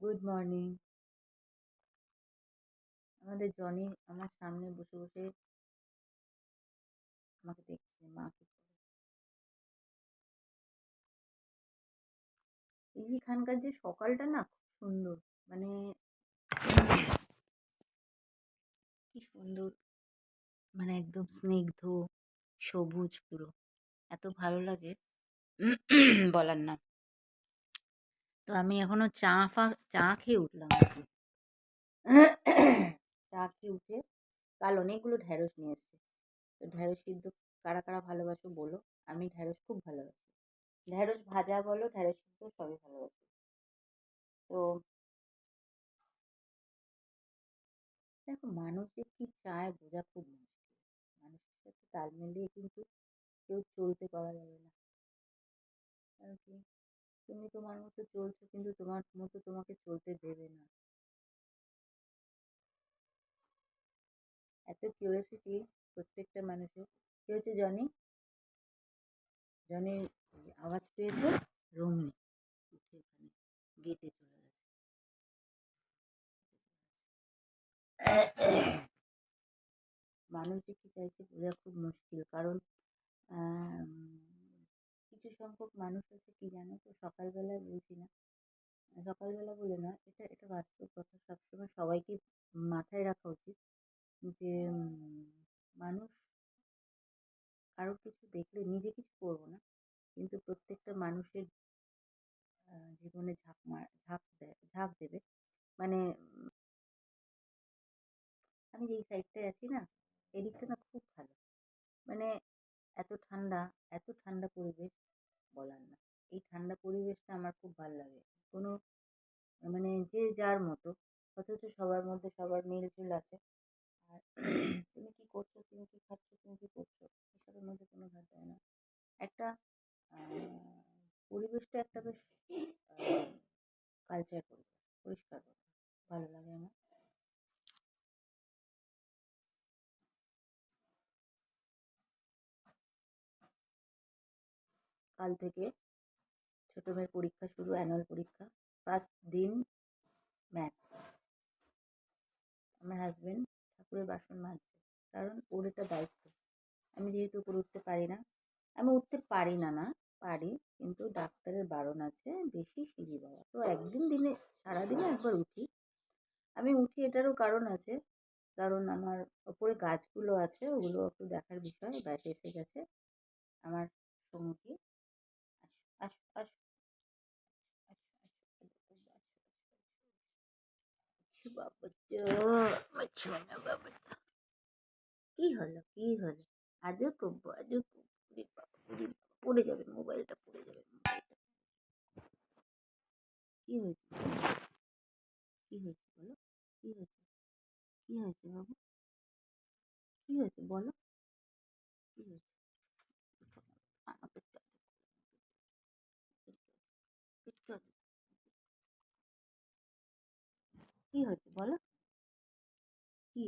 Good morning আমাদের Johnny আমার সামনে বসে বসে আমাকে দেখছে, মা কি করে? এই যে এখানকার যে সকালটা না খুব সুন্দর মানে কি সুন্দর মানে একদম স্নিগ্ধ, সবুজ পুরো। এত ভালো লাগে, বলার না। তো আমি এখনও চা ফা, চা খেয়ে উঠলাম চা খেয়ে উঠে কাল অনেকগুলো ঢ্যাঁড়স নিয়ে এসছে। তো ঢ্যাঁড়স সিদ্ধ কারা কারা ভালোবাসো বলো? আমি ঢ্যাঁড়স খুব ভালোবাসি। ঢ্যাঁড়স ভাজা বলো, ঢ্যাঁড়স সিদ্ধ সবই ভালোবাসি। তো দেখো মানুষ যে কী চায় বোঝা খুব মুশকিল। মানুষের সাথে তাল মিলিয়ে কিন্তু কেউ চলতে পারা যাবে না। কি? তুমি তোমার মতো চলছো কিন্তু তোমার মতো তোমাকে চলতে দেবে না। এত কিউরিয়াসিটি প্রত্যেকটা মানুষের। কী হয়েছে জনি? জনি আওয়াজ পেয়েছে রুম নেই গেটে চলে গেছে। মানুষ যে কী চাইছে বোঝা খুব মুশকিল। কারণ কিছু সংখ্যক মানুষ আছে কি জানো? তো সকালবেলায় বলছি না। সকালবেলা বলে না, এটা এটা বাস্তব কথা। সবসময় সবাইকে মাথায় রাখা উচিত যে মানুষ কারোর কিছু দেখলে নিজে কিছু করব না, কিন্তু প্রত্যেকটা মানুষের জীবনে ঝাঁপ মার ঝাঁপ দেয় ঝাঁপ দেবে। মানে আমি যেই সাইডটায় আছি না, এদিকটা না খুব ভালো। মানে এত ঠান্ডা এত ঠান্ডা পরিবেশ বলার না। এই ঠান্ডা পরিবেশটা আমার খুব ভালো লাগে। কোনো মানে যে যার মতো, অথচ সবার মধ্যে সবার মিলঝুল আছে। আর তুমি কী করছ, তুমি কী খাচ্ছ, তুমি কী করছ, এসবের মধ্যে কোনো ভাব দেয় না। একটা পরিবেশটা একটা বেশ কালচার পরিবেশ, পরিষ্কার ভালো লাগে আমার। কাল থেকে ছোটো মেয়ের পরীক্ষা শুরু অ্যানুয়াল পরীক্ষা। ফার্স্ট দিন ম্যাথস আমার হাজব্যান্ড ঠাকুরের বাসন মাজছে, কারণ ওর এটা দায়িত্ব। আমি যেহেতু উপরে উঠতে পারি না, আমি উঠতে পারি না না, পারি, কিন্তু ডাক্তারের বারণ আছে, বেশি সিঁড়ি বাবা তো একদিন দিনে, সারাদিনে একবার উঠি। আমি উঠি, এটারও কারণ আছে, কারণ আমার ওপরে গাছগুলো আছে, ওগুলো একটু দেখার বিষয়, ব্যাস, এসে গেছে। আমার সঙ্গী। আস আস কি হলো কি হলো আজও করব আজও পড়ে যাবে মোবাইলটা পড়ে যাবে কি হয়েছে কি হয়েছে বলো কি হয়েছে কি হয়েছে বাবু কি হয়েছে বলো কি হয়েছে কি হয়েছে বলো? কি?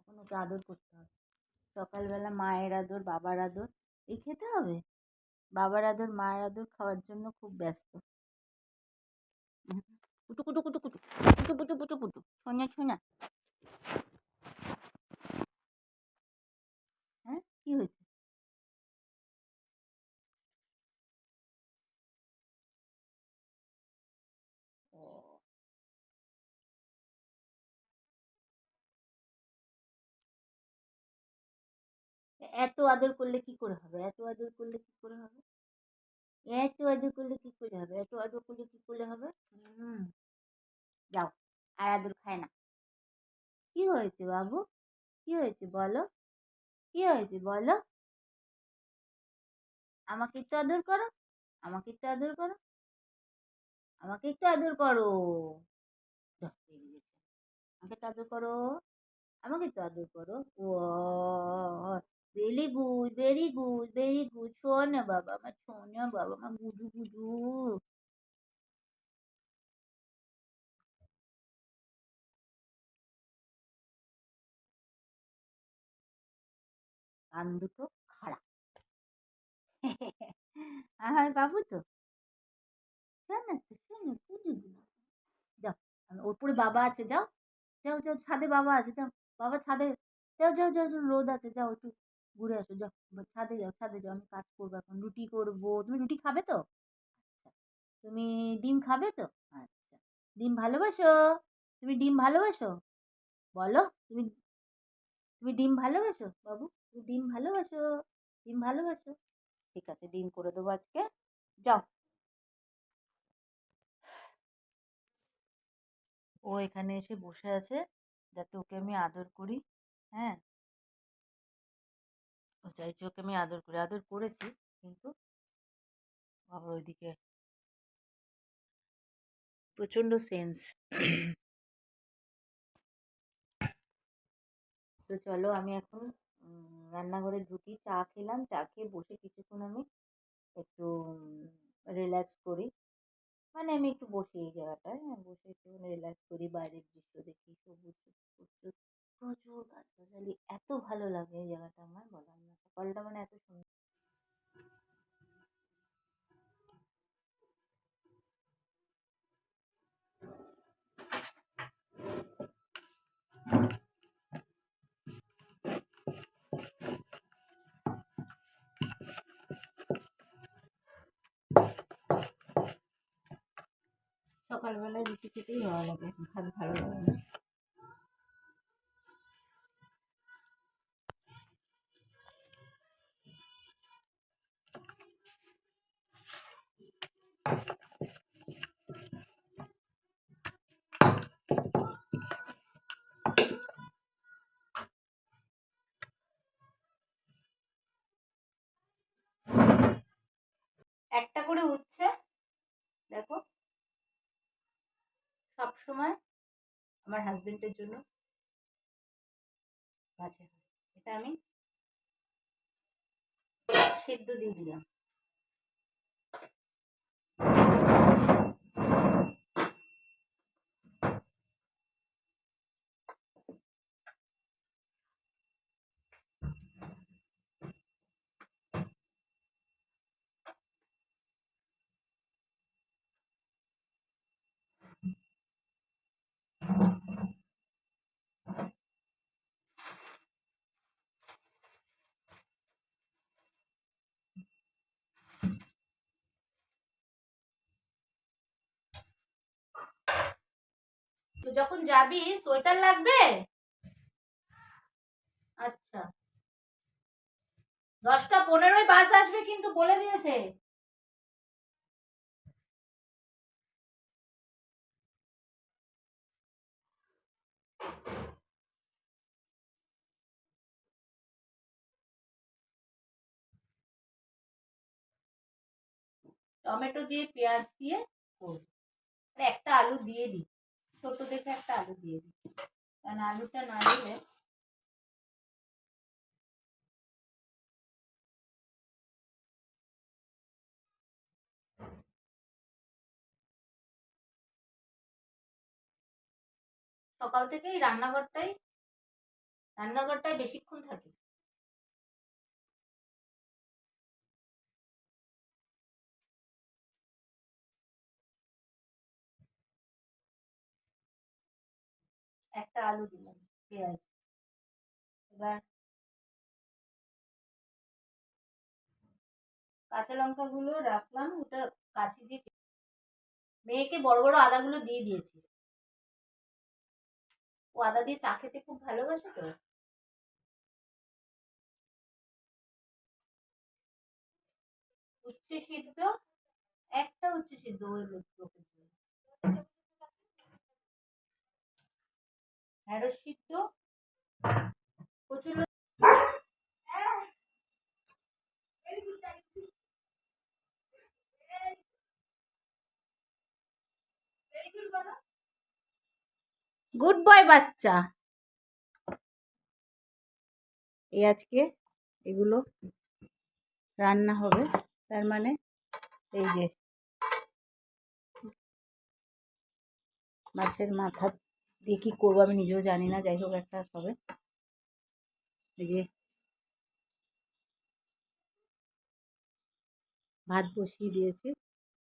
এখন ওকে আদর করতে হবে। সকালবেলা মায়ের আদর, বাবার আদর এই খেতে হবে? বাবার আদর, মায়ের আদর খাওয়ার জন্য খুব ব্যস্ত। কুটু কুটু কুটু কুটু কুটু কুটু কুটু কুটু ছোঁয়া হ্যাঁ কী হয়েছে? এত আদর করলে কি করে হবে? এত আদর করলে কি করে হবে? এত আদর করলে কি করে হবে? এত আদর করলে কি করলে হবে? হুম, যাও, আর আদর খায় না। কি হয়েছে বাবু? কি হয়েছে বলো? কি হয়েছে বলো? আমাকে একটু আদর করো, আমাকে একটু আদর করো, আমাকে একটু আদর করো। আমাকে একটু আদর করো, আমাকে একটু আদর করো। ও very good very good very good শোনা বাবা আমার শোনা বাবা আমার গুডু গুডু কান দুটো খারাপ আমার বাবু তো। তো শোন কুলু যাও ওপরে বাবা আছে যাও। যাও যাও ছাদে বাবা আছে যাও। বাবা ছাদে যাও যাও যাও, রোদ আছে যাও একটু। ঘুরে আসো, যাও। ছাদে যাও ছাদে যাও, আমি কাজ করব এখন, রুটি করব। তুমি রুটি খাবে তো? আচ্ছা তুমি ডিম খাবে তো? আচ্ছা ডিম ভালোবাসো? তুমি ডিম ভালোবাসো? বলো, তুমি তুমি ডিম ভালোবাসো, বাবু? তুমি ডিম ভালোবাসো? ডিম ভালোবাসো? ঠিক আছে, ডিম করে দেবো আজকে। যাও। ও এখানে এসে বসে আছে, যাতে ওকে আমি আদর করি হ্যাঁ? ও চাইছে ওকে আমি আদর করি। আদর করেছি কিন্তু বাবা ওইদিকে প্রচণ্ড সেন্স তো চলো আমি এখন রান্নাঘরে ঢুকি চা খেলাম। চা খেয়ে বসে কিছুক্ষণ আমি একটু রিল্যাক্স করি। মানে আমি একটু বসি এই জায়গাটায় হ্যাঁ, বসে একটু রিল্যাক্স করি বাইরের দৃশ্য দেখি সবুজ প্রচুর প্রচুর গাছগাছালি এত ভালো লাগে এই জায়গাটা আমার বলার না। সকালটা মানে এত সুন্দর সকালবেলা রুটি খেতেই ভালো লাগে, ভাত ভালো লাগে একটা করে উঠছে। দেখো। সব সময় আমার হাজবেন্ডের জন্য এটা আমি সেদ্ধ দিয়ে দিলাম। তো যখন যাবি, সোয়েটার লাগবে? আচ্ছা। দশটা পনেরোই বাস আসবে কিন্তু বলে দিয়েছে। টমেটো দিয়ে, পেঁয়াজ দিয়ে একটা আলু দিয়ে দিই ছোট দেখে একটা আলু দিয়ে দিই। কারণ আলুটা না দিলে সকাল থেকেই রান্নাঘরটাই রান্নাঘরটায় বেশিক্ষণ থাকি। একটা আলু দিলাম, পেঁয়াজ। এবার কাঁচা লঙ্কাগুলো রাখলাম, ওটা কাচি দিয়ে মেয়েকে বড় বড় আদাগুলো দিয়ে দিয়েছি। ও আদা দিয়ে চা খেতে খুব ভালোবাসে তো। উচ্ছে সিদ্ধ, একটা উচ্ছে সিদ্ধ ওই লোক- লোকের জন্য। ঢেঁড়স সিদ্ধ। কচুর গুড বয় বাচ্চা। এই আজকে এগুলো রান্না হবে, তার মানে এই যে মাছের মাথা দিয়ে কী করব আমি নিজেও জানি না, যাই হোক একটা হবে। এই যে ভাত বসিয়ে দিয়েছি।